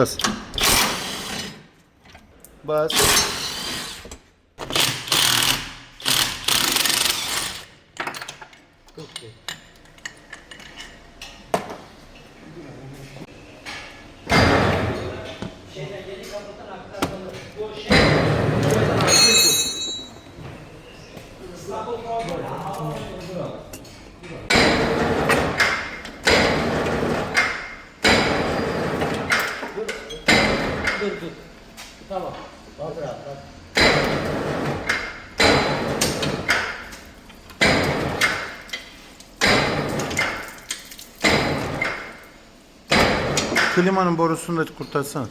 बस बस Şeyle yeni kapıdan aktarmalı. Bu şey Klimanın borusunu da kurtarsana.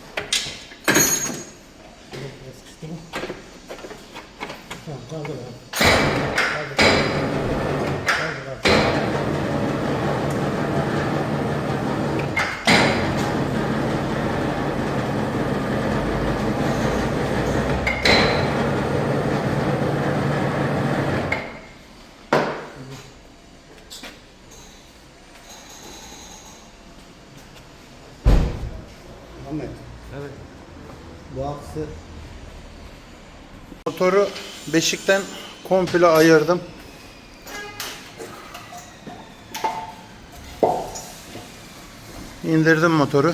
Motoru beşikten komple ayırdım. İndirdim motoru.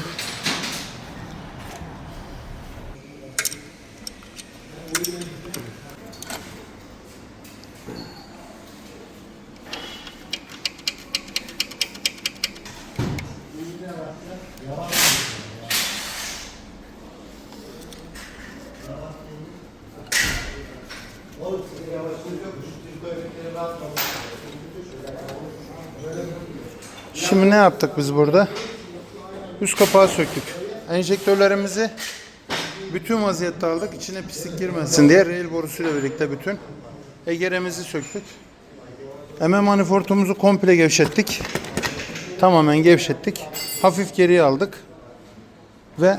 Şimdi ne yaptık biz burada? Üst kapağı söktük. Enjektörlerimizi bütün vaziyette aldık. İçine pislik girmesin diye rail borusuyla birlikte bütün. Egeremizi söktük. MM manifoldumuzu komple gevşettik. Tamamen gevşettik. Hafif geriye aldık. Ve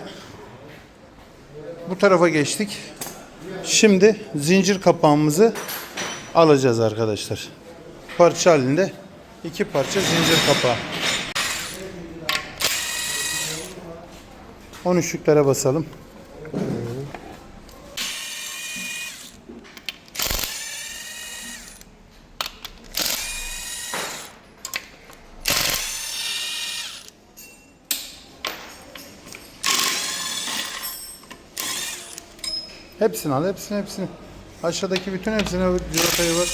bu tarafa geçtik. Şimdi zincir kapağımızı alacağız arkadaşlar. Parça halinde iki parça zincir kapağı. 13'lüklere basalım. Hepsini al, hepsini, hepsini. Aşağıdaki bütün hepsine civatayı var.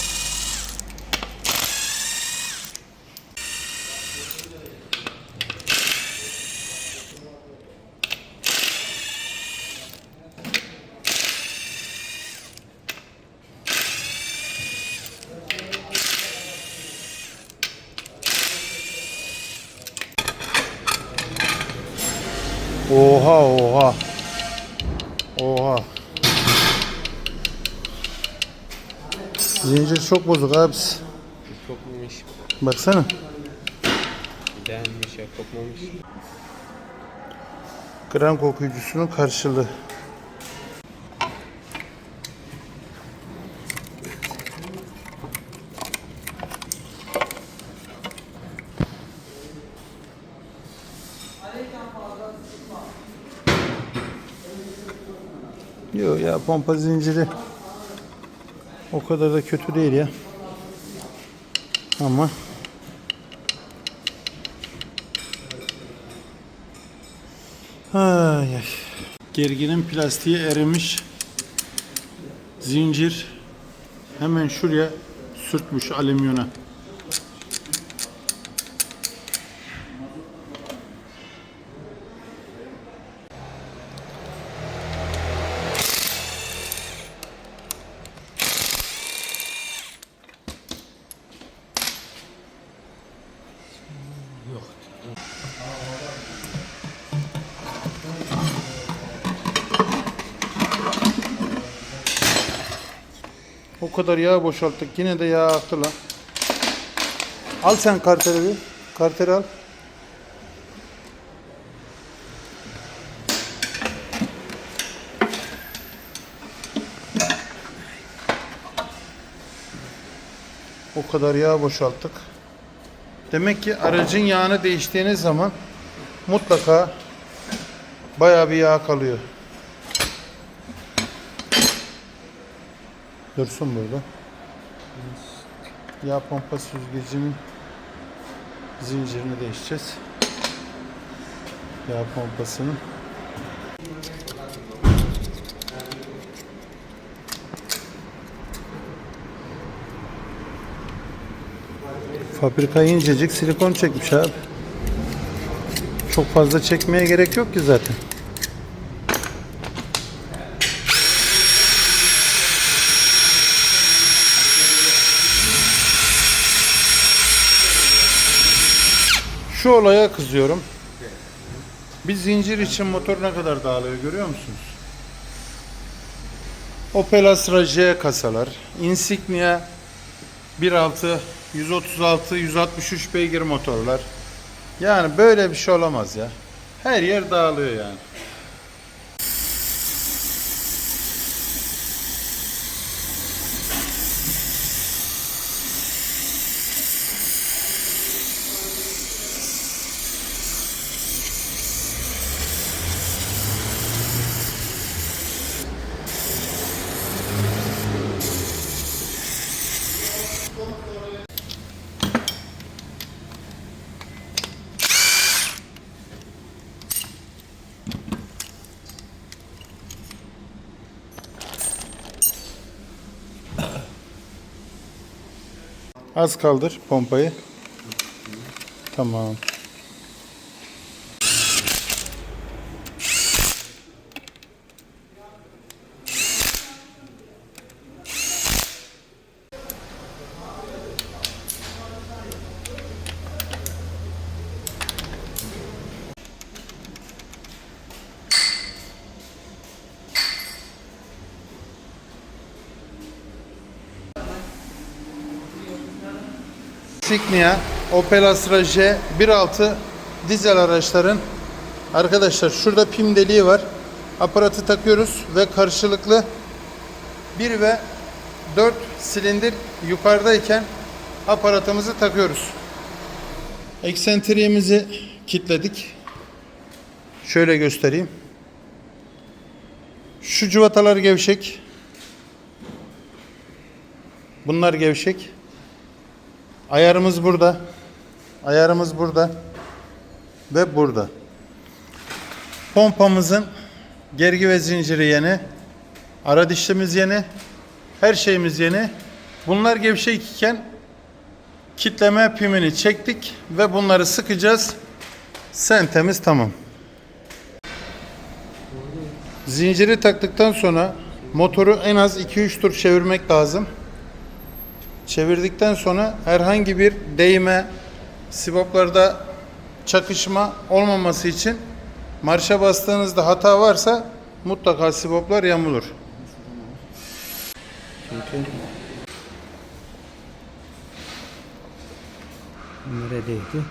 Oha oha. Oha. Zincir çok bozuk abisi. Kopmamış. Baksana. Beğenmiş ya kopmamış. Gram okuyucusunun karşılığı. Yok ya pompa zinciri o kadar da kötü değil ya. Ama Ay ay. Gerginin plastiği erimiş. Zincir hemen şuraya sürtmüş alüminyona. O kadar yağ boşalttık. Yine de yağ aktı lan. Al sen karteri bir. Karteri al. O kadar yağ boşalttık. Demek ki aracın yağını değiştiğiniz zaman mutlaka Bayağı bir yağ kalıyor. Dursun burada. Yağ pompa süzgecinin zincirini değişeceğiz. Yağ pompasının. Fabrika incecik silikon çekmiş abi. Çok fazla çekmeye gerek yok ki zaten. Şu olaya kızıyorum. Bir zincir için motor ne kadar dağılıyor görüyor musunuz? Opel Astra J kasalar, Insignia 1.6, 136, 163 beygir motorlar. Yani böyle bir şey olamaz ya. Her yer dağılıyor yani. Az kaldır pompayı. Tamam. Insignia, Opel Astra J 1.6 dizel araçların arkadaşlar şurada pim deliği var. Aparatı takıyoruz ve karşılıklı 1 ve 4 silindir yukarıdayken aparatımızı takıyoruz. Eksentriğimizi kilitledik. Şöyle göstereyim. Şu cıvatalar gevşek. Bunlar gevşek. Ayarımız burada. Ayarımız burada. Ve burada. Pompamızın gergi ve zinciri yeni. Ara dişlimiz yeni. Her şeyimiz yeni. Bunlar gevşek iken kitleme pimini çektik ve bunları sıkacağız. Sentemiz tamam. Zinciri taktıktan sonra motoru en az 2-3 tur çevirmek lazım. Çevirdikten sonra herhangi bir değme, siboplarda çakışma olmaması için marşa bastığınızda hata varsa mutlaka siboplar yamulur. Neredeydi?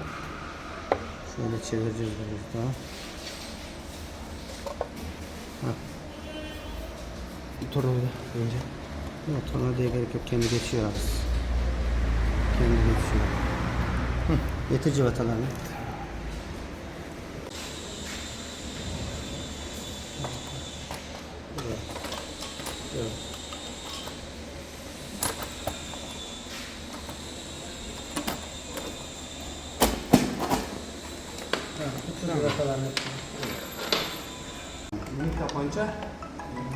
Şöyle çevireceğiz biraz daha. Ha. Tornavida önce. Yok tornavidaya gerek yok. Kendi geçiyor abi. Kendi geçiyor. Hı. Getir cıvatalarını. Bunu kapanca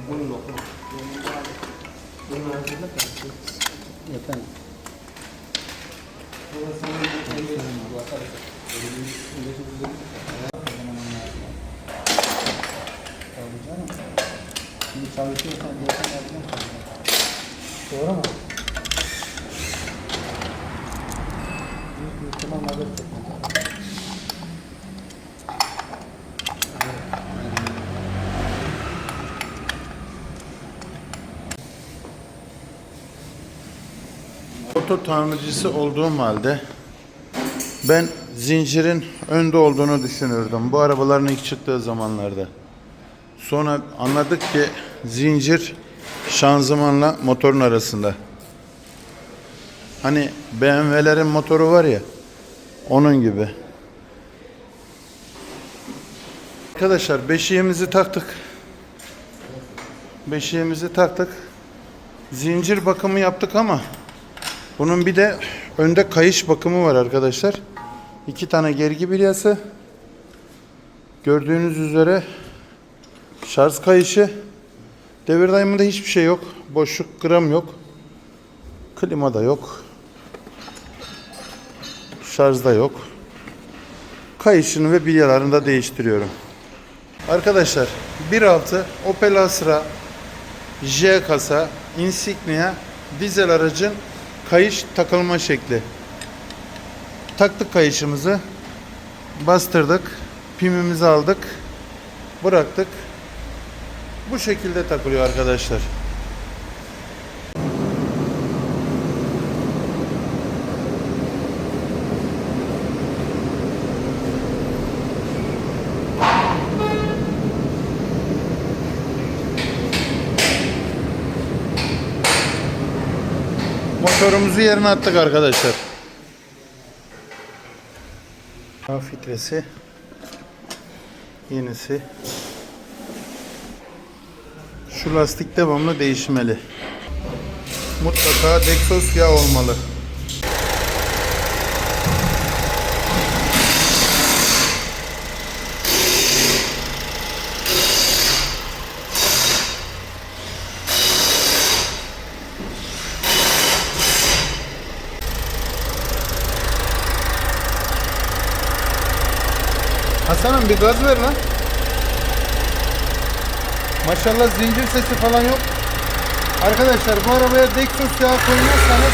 bunu. Bunun arasında kalsın. Yeter. Şimdi çalışıyorsan diyorsan yapacağım. Doğru mu? Tamam alır. Oto tamircisi olduğum halde ben zincirin önde olduğunu düşünürdüm bu arabaların ilk çıktığı zamanlarda. Sonra anladık ki zincir şanzımanla motorun arasında. Hani BMW'lerin motoru var ya onun gibi. Arkadaşlar beşiğimizi taktık. Beşiğimizi taktık. Zincir bakımı yaptık ama bunun bir de önde kayış bakımı var arkadaşlar. İki tane gergi bilyası. Gördüğünüz üzere şarj kayışı. Devir daiminde hiçbir şey yok. Boşluk gram yok. Klima da yok. Şarj da yok. Kayışını ve bilyalarını da değiştiriyorum. Arkadaşlar 1.6 Opel Astra J kasa Insignia dizel aracın kayış takılma şekli. Taktık kayışımızı. Bastırdık. Pimimizi aldık. Bıraktık. Bu şekilde takılıyor arkadaşlar. Motorumuzu yerine attık arkadaşlar. Hava filtresi. Yenisi. Şu lastik devamlı değişmeli. Mutlaka Dexos yağ olmalı. Hasan'ım bir gaz ver lan. Maşallah zincir sesi falan yok. Arkadaşlar bu arabaya Dexos yağı koymazsanız